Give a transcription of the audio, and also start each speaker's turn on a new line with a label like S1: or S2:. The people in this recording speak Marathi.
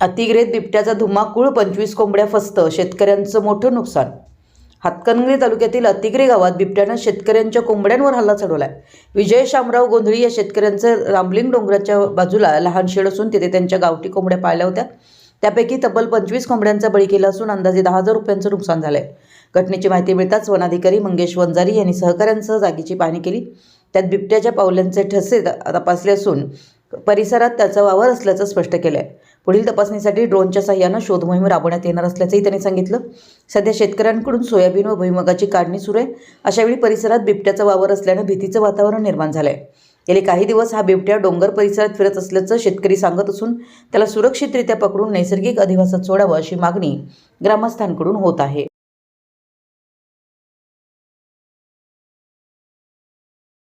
S1: अतिग्रेत बिबट्याचा धुमाकूळ पंचवीस कोंबड्या फस्त शेतकऱ्यांचं मोठं नुकसान. हातकणंगले तालुक्यातील अतिग्रे गावात बिबट्यानं शेतकऱ्यांच्या कोंबड्यांवर हल्ला चढवलाय. विजय शामराव गोंधळी या शेतकऱ्यांचं रामलिंग डोंगराच्या बाजूला लहान शेड असून तिथे त्यांच्या गावठी कोंबड्या पाळल्या होत्या. त्यापैकी तब्बल पंचवीस कोंबड्यांचा बळी केला असून अंदाजे दहा हजार रुपयांचं नुकसान झालंय. घटनेची माहिती मिळताच वनाधिकारी मंगेश वंजारी यांनी सहकाऱ्यांसह जागेची पाहणी केली. त्यात बिबट्याच्या पावल्यांचे ठसे तपासले असून परिसरात त्याचा वावर असल्याचं स्पष्ट केलं आहे पुढील तपासणीसाठी ड्रोनच्या सहाय्यानं शोधमोहीम राबवण्यात येणार असल्याचंही त्यांनी सांगितलं. सध्या शेतकऱ्यांकडून सोयाबीन व भुईमुगाची काढणी सुरू आहे. अशावेळी परिसरात बिबट्याचा वावर असल्यानं भीतीचं वातावरण निर्माण झालं आहे गेले काही दिवस हा बिबट्या डोंगर परिसरात फिरत असल्याचं शेतकरी सांगत असून त्याला सुरक्षितरित्या पकडून नैसर्गिक अधिवासात सोडावं अशी मागणी ग्रामस्थांकडून होत आहे.